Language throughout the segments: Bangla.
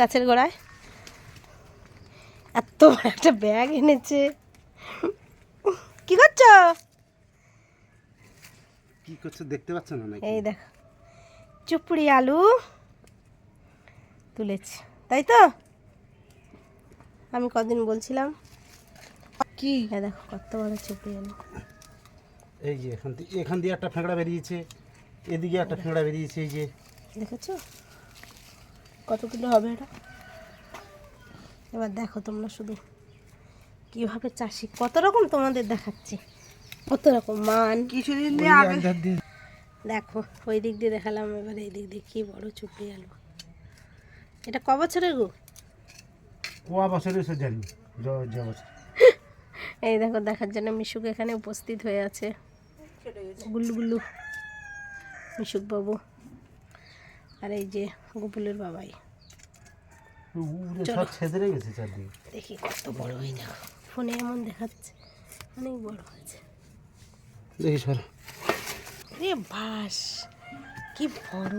গাছের গোড়ায়। এত বড় একটা ব্যাগ এনেছে। কি করছ? কি করছ দেখতে পাচ্ছ না নাকি? এই দেখ চুপড়ি আলু তুলেছি তাই তো? আমি কদিন বলছিলাম। কি? হ্যাঁ দেখো কত বড় চুপড়ি আলু। এই যে এখান থেকে এখান দিয়ে একটা ফেঁকড়া বেরিয়েছে এদিকে একটা ফেঁকড়া বেরিয়েছে এই যে। দেখেছ? কত কিলো হবে এটা? এবার দেখো তোমরা শুধু কীভাবে চাষি কত রকম তোমাদের দেখাচ্ছি। কত রকম মান। কিছুদিন দেখো ওই দিক দিয়ে দেখালাম এবার এই দিক দিয়ে কি বড় চুপড়ি আলু। এটা ক বছরের গো? কোয়া বছরে জানি বছর। এই দেখো দেখার জন্য মিশুক এখানে উপস্থিত হয়ে আছে। গুল্লু গুল্লু। মিশুক বাবু আর এই যে গোপুলের বাবাই। দেখি কত বড় হয়ে দেখো ফোনে এমন দেখাচ্ছে অনেক বড় হয়েছে। দেখি সর। রে বাস কি বড়।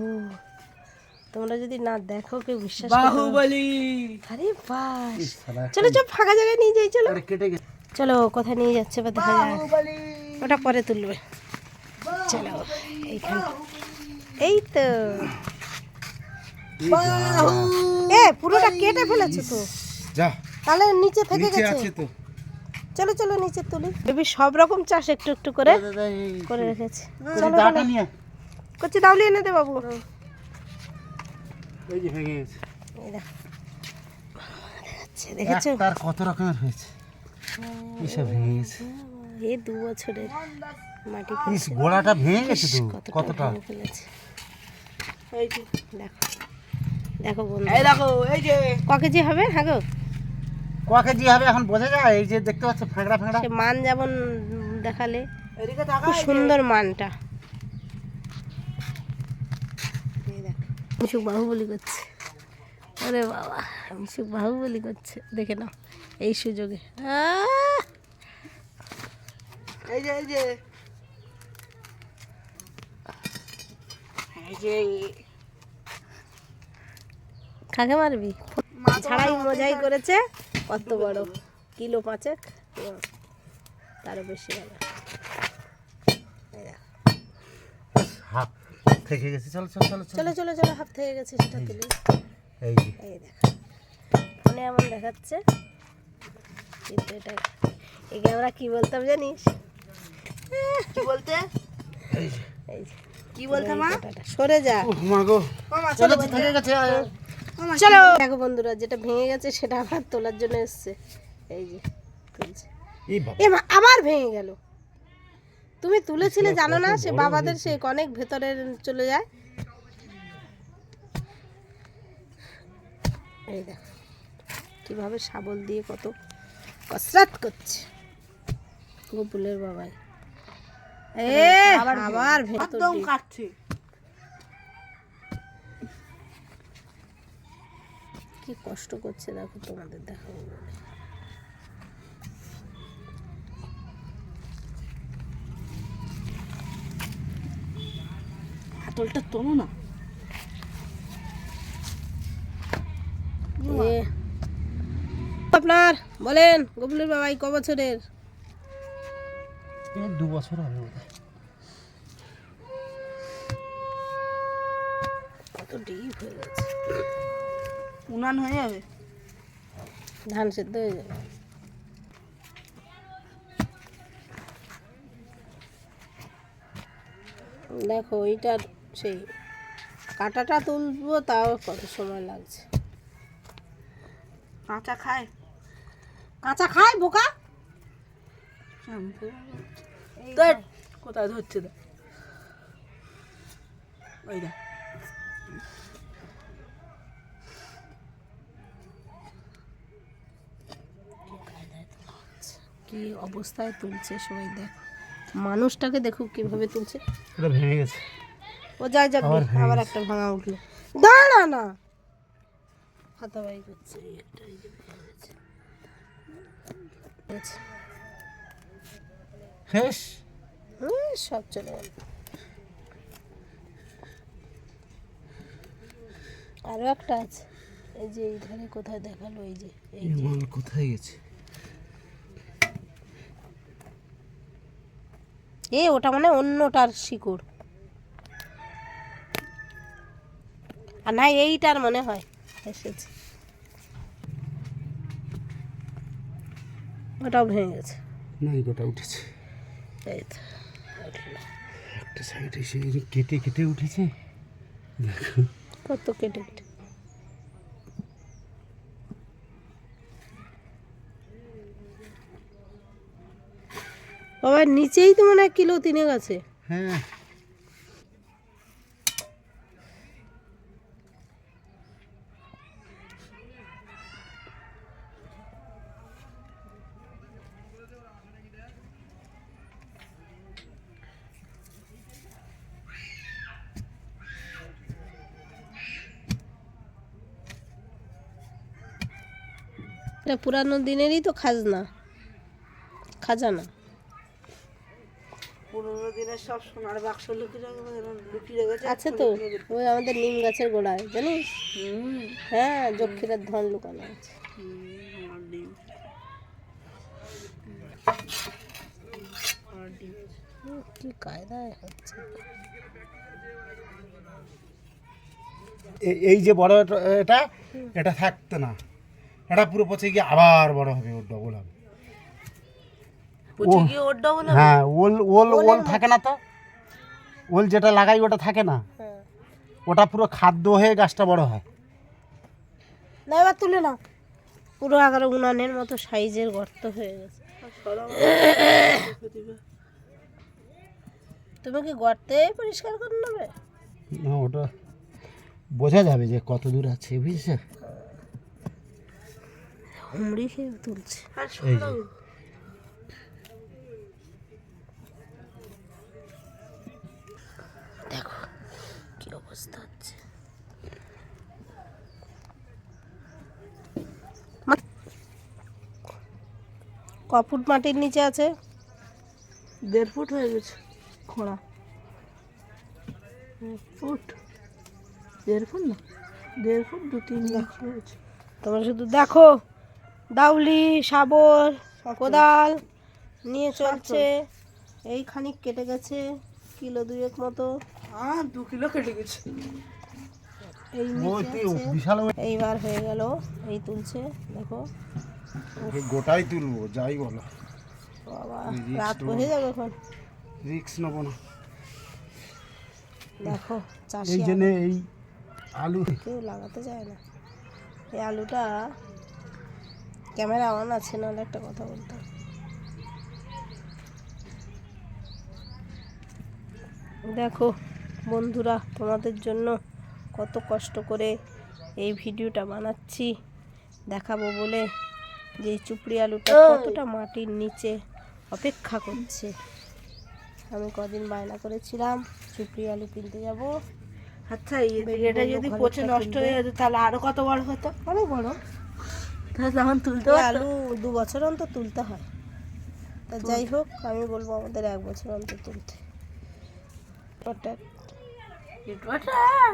তোমরা যদি না দেখো কেউ বিশ্বাস। বাহুবলি! আরে বাস। চলো চলো ফাঁকা জায়গায় নিয়ে যাই চলো। কেটে চলো কোথায় নিয়ে যাচ্ছে বা দেখা যায় ওটা পরে তুলবে। চলো এইখানে। এই তো। এ পুরোটা কেটে ফেলেছো তো? যা। তাহলে নিচে থেকে গেছে। আছে তো। চলো চলো নিচে তুলি। বেবি সব রকম চাষ একটু একটু করে করে রেখেছে। চলো করছি দাউলি এনে দে বাবু। এই যে ভেঙে গেছে। দেখাচ্ছে দেখেছ? তার কত রকমের হয়েছে। এসব ভেঙে গেছে। এই দু বছরের মাটি গোড়াটা ভেঙে গেছে তো কতটা ফেলেছে। এই যে, দেখো। দেখো বন্ধু। এই দেখো এই যে। ক কেজি হবে? হ্যাঁ গো ক কেজি হবে এখন বোঝা যায় এই যে দেখতে পাচ্ছ ফেঁকড়া ফেঁকড়া সে মান যেমন দেখালে খুব সুন্দর মানটা। মিশুক বাহুবলি করছে। ওরে বাবা মিশুক বাহুবলি করছে। দেখে নাও এই সুযোগে! এই যে এই যে। এই যে কাকে মারবি ছাড়াই মজাই করেছে কত বড় কিলো পাঁচেক তারও বেশি হবে হাফ থেকে গেছে চলো চলো চলো চলো চলো চলো চলো হাফ থেকে গেছে সেটা তুলি এই যে এই দেখো ফোনে এমন দেখাচ্ছে কিন্তু এটা একে আমরা কি বলতাম জানিস কি বলতে এই যে কি বলতে মা সরে যা মা গো ও মা চলো থেকে গেছে চলো। দেখো বন্ধুরা যেটা ভেঙে গেছে সেটা আবার তোলার জন্য এসছে। এই যে তুলছে। আবার ভেঙে গেল। তুমি তুলেছিলে জানো না সে বাবাদের সে অনেক ভেতরে চলে যায়। এই দেখো কীভাবে শাবল দিয়ে কত কসরাত করছে। গোপুলের বাবাই। এ আবার ভেতর কাটছে। কি কষ্ট করছে দেখো তোমাদের দেখাবো। বলে হাতলটা তোলো না। আপনার বলেন গোপুলের বাবাই ক বছরের? দু বছর হবে। কত ডিপ হয়ে গেছে। উনান হয়ে যাবে। ধান সেদ্ধ হয়ে যাবে। দেখো এইটার সেই কাটাটা তুলবো তাও কত সময় লাগছে। কাঁচা খায়। কাঁচা খায় বোকা? কোথায় ধরছে ওই দেখ। কি অবস্থায় তুলছে সবাই দেখো। মানুষটাকে দেখুক কীভাবে তুলছে। এটা ভেঙে গেছে। ও যাই যাক আবার। একটা ভাঙা উঠল। দাঁড়া না। হাতাবাই করছে। শেষ সব চলে গেল। আরও একটা আছে। এই যে এই ধারে কোথায় দেখাল এই যে এই কোথায় গেছে? এ ওটা মানে অন্যটার শিকড়। আর না এইটার মনে হয়। এসেছে। ওটাও ভেঙে গেছে। না গোটা উঠেছে। এই তো। একটা সাইড এসে কেটে কেটে উঠেছে। দেখো। কত কেটে কেটে। বাবা নিচেই তো মনে হয় কিলো তিনেক আছে। হ্যাঁ। এটা পুরানো দিনেরই তো খাজনা। খাজানা। পুরোনো দিনের সব সোনার বাক্স লুকিয়ে লুকিয়ে রেখেছে। আছে তো ওই আমাদের নিম গাছের গোড়ায় জানিস? হ্যাঁ যক্ষীরার ধন লুকানো আছে। কি কায়দায় হচ্ছে। এই যে বড় এটা- এটা এটা থাকতো না। এটা পুরো পচে গিয়ে আবার বড় হবে ওর ডবল হবে। পচে গিয়ে ওর ডবল হ্যাঁ ওল ওল ওল থাকে না তো। ওল যেটা লাগাই ওটা থাকে না। হ্যাঁ। ওটা পুরো খাদ্য হয়ে গাছটা বড় হয়। না এবার তুলে নাও। পুরো এগারো উনানের মতো সাইজের গর্ত হয়ে গেছে। তুমি কি গর্তে পরিষ্কার করে নেবে? না ওটা বোঝা যাবে যে কত দূর আছে বুঝছে? হুমড়ি খেয়ে তুলছে। এই যে দেখো কি অবস্থা হচ্ছে মা- ক ফুট মাটির নিচে আছে? দেড় ফুট হয়ে গেছে খোঁড়া। ফুট? দেড় ফুট না? দেড় ফুট দু তিন হয়েছে তোমরা শুধু দেখো দাউলি শাবর কোদাল নিয়ে চলছে। এই খানিক কেটে গেছে কিলো দুয়েক মতো। হ্যাঁ দু কিলো কেটে গেছে। এই এইবার হয়ে গেল এই তুলছে দেখো। গোটাই তুলবো যাই বলো। বাবা রাত তো- যাবে এখন? রিক্স নেব না। দেখো এই জন্য এই আলু কেউ লাগাতে যায় না। এই আলুটা ক্যামেরা অন আছে নাহলে একটা কথা বলতাম। দেখো বন্ধুরা তোমাদের জন্য কত কষ্ট করে এই ভিডিওটা বানাচ্ছি। দেখাবো বলে যে চুপড়ি আলুটা কতটা মাটির নিচে অপেক্ষা করছে। আমি কদিন বায়না করেছিলাম চুপড়ি আলু কিনতে যাব। আচ্ছা এটা যদি পচে নষ্ট হয়ে যেত তাহলে আরও কত বড় হতো? অনেক বড়। তাহলে তখন তুলতে আলু দু বছর অন্তর তুলতে হয়। তা যাই হোক আমি বলব আমাদের এক বছর অন্তর তুলতে?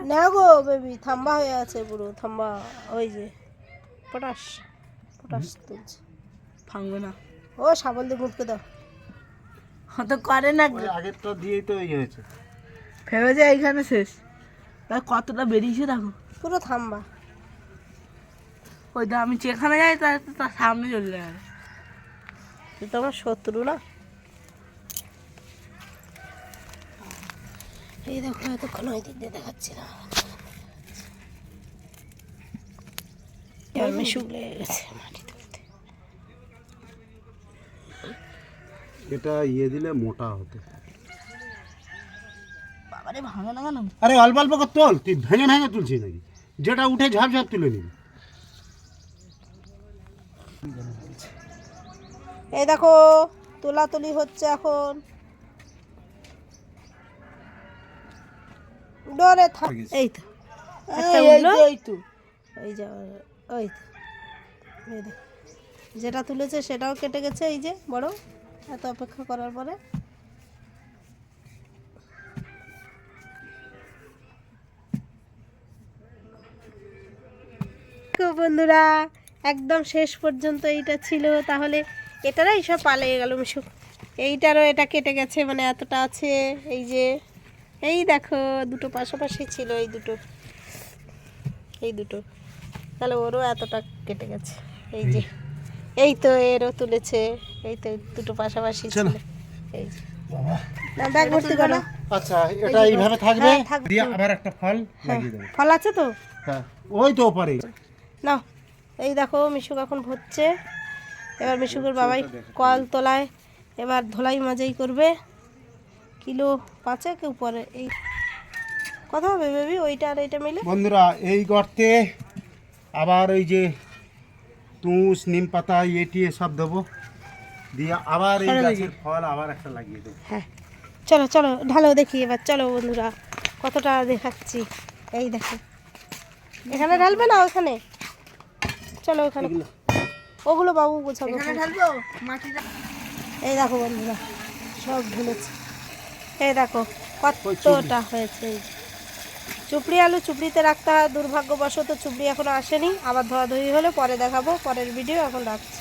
না গো বেবি থাম্বা হয়ে আছে পুরো থাম্বা ওই যে পটাশ। তুলছে। ভাঙবে না। ও সাবল দিয়ে গুঁতকে দাও। হয়তো করে না। ওই আগেরটা দিয়েই তো ইয়ে হয়েছে। ভেবে যায় এইখানে শেষ। তার কতটা বেরিয়েছে দেখো। পুরো থাম্বা। ওই তো আমি যেখানে যাই তার তার সামনে চলে যাবে। তুই তো আমার শত্রু না। এই দেখো এতক্ষণ ওই দিক দিয়ে দেখাচ্ছিলাম। আমি শুকলে গেছে মাটি তুলতে এটা ইয়ে দিলে মোটা হতো। বাবারে ভাঙে না আরে অল্প অল্প করে তোল। তুই ভেঙে ভেঙে তুলছিস নাকি? যেটা উঠে ঝাপ ঝাপ তুলে নিবি। এই দেখো তোলাতুলি হচ্ছে এখন। ডরে থাক এই তো এই তো, এই ওই যে ওই তো। যেটা তুলেছে সেটাও কেটে গেছে, এই যে বড় এত অপেক্ষা করার পরে। বন্ধুরা, একদম শেষ পর্যন্ত এইটা ছিল, তাহলে এটারাই সব পালিয়ে গেল মিশু। এইটারও এটা কেটে গেছে মানে এতটা আছে, এই যে, এই দেখো, দুটো পাশাপাশি ছিল এই দুটো এই দুটো তাহলে ওরও এতটা কেটে গেছে। এই যে এই তো এরও তুলেছে এই তো দুটো পাশাপাশি ছিল এই যে। বাবা। না, ব্যাগ ভর্তি করো। আচ্ছা এটা এইভাবে থাকবে? হ্যাঁ, দিয়ে আবার একটা ফল লাগিয়ে দেবো। ফল আছে তো? হ্যাঁ ওই তো ওপারে নাও এই দেখো মিশুক এখন ভরছে। এবার মিশুকের বাবাই কল তোলায় এবার ধোলাই মাজাই করবে। কিলো পাঁচেক উপরে এই কত হবে বেবি ওইটা আর এইটা মিলে। বন্ধুরা এই গর্তে আবার ওই যে তুষ নিম পাতা এটি সব দেবো। দিয়ে আবার এই গাছের ফল আবার একটা লাগিয়ে দেবো। হ্যাঁ। চলো চলো ঢালো দেখি এবার। চলো বন্ধুরা কতটা দেখাচ্ছি। এই দেখো। এখানে ঢালবে না ওখানে? চলো ওখানে। ওগুলো বাবু মাটিটা? এই দেখো বন্ধুরা সব ঢুলেছে। এই দেখো কতটা হয়েছে। এই। চুপড়ি আলু চুপড়িতে রাখতে হয়, দুর্ভাগ্যবশত চুপড়ি এখনও আসেনি। আবার ধোয়াধুয়ি হলে পরে দেখাবো, পরের ভিডিও এখন রাখছি।